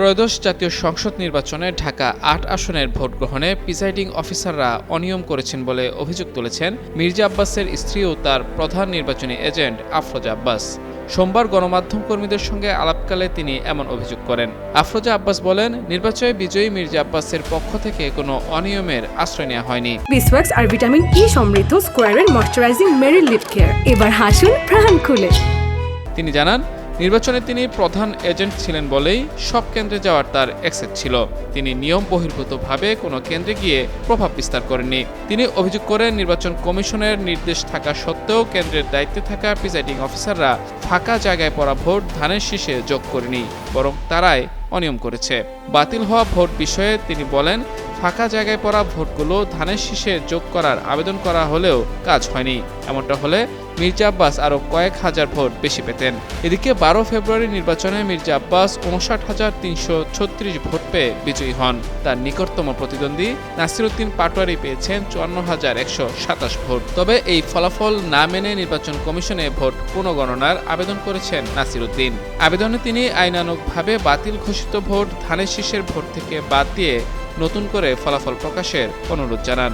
ত্রয়োদশ জাতীয় সংসদ নির্বাচনে ঢাকা আট আসনের ভোট গ্রহণে প্রিসাইডিং অফিসাররা অনিয়ম করেছেন বলে অভিযোগ তুলেছেন মির্জা আব্বাসের স্ত্রী ও তার প্রধান নির্বাচনী এজেন্ট আফরোজা আব্বাস। সোমবার গণমাধ্যম কর্মীদের সঙ্গে আলাপকালে তিনি এমন অভিযোগ করেন। আফরোজা আব্বাস বলেন নির্বাচনে বিজয়ী মির্জা আব্বাসের পক্ষ থেকে কোনো অনিয়মের আশ্রয় নেওয়া হয়নি। বিসওয়াক্স আর ভিটামিন ই সমৃদ্ধ স্কোয়ারের ময়শ্চারাইজিং মেরি লিপ কেয়ার। এবার হাসুন প্রাণ খুলে। তিনি জানান নির্বাচনে তিনি প্রধান এজেন্ট ছিলেন বলেই সব কেন্দ্রে যাওয়ার তার অ্যাক্সেস ছিল। তিনি নিয়ম বহির্ভূতভাবে কোনো কেন্দ্রে গিয়ে প্রভাব বিস্তার করেননি। তিনি অভিযোগ করেন, নির্বাচন কমিশনের নির্দেশ থাকা সত্ত্বেও কেন্দ্রের দায়িত্বে থাকা প্রিসাইডিং অফিসাররা ফাঁকা জায়গায় পড়া ভোট ধানের শীষে যোগ করেনি, বরং তারাই অনিয়ম করেছে। বাতিল হওয়া ভোট বিষয়ে তিনি বলেন ফাঁকা জায়গায় পড়া ভোটগুলো ধানের শীষে যোগ করার আবেদন করা হলেও কাজ হয়নি। এমনটা হলে মির্জা আব্বাস আরও কয়েক হাজার ভোট বেশি পেতেন। এদিকে বারো ফেব্রুয়ারি নির্বাচনে মির্জা আব্বাস উনষাট হাজার তিনশো ছত্রিশ ভোট পেয়ে বিজয়ী হন। তার নিকটতম প্রতিদ্বন্দ্বী নাসিরুদ্দিন পাটোয়ারি পেয়েছেন চুয়ান্ন হাজার একশো সাতাশ ভোট। তবে এই ফলাফল না মেনে নির্বাচন কমিশনে ভোট পুনঃগণনার আবেদন করেছেন নাসিরুদ্দিন আবেদনে তিনি আইনানুগভাবে বাতিল ঘোষিত ভোট ধানের শীষের ভোট থেকে বাদ দিয়ে নতুন করে ফলাফল প্রকাশের অনুরোধ জানান।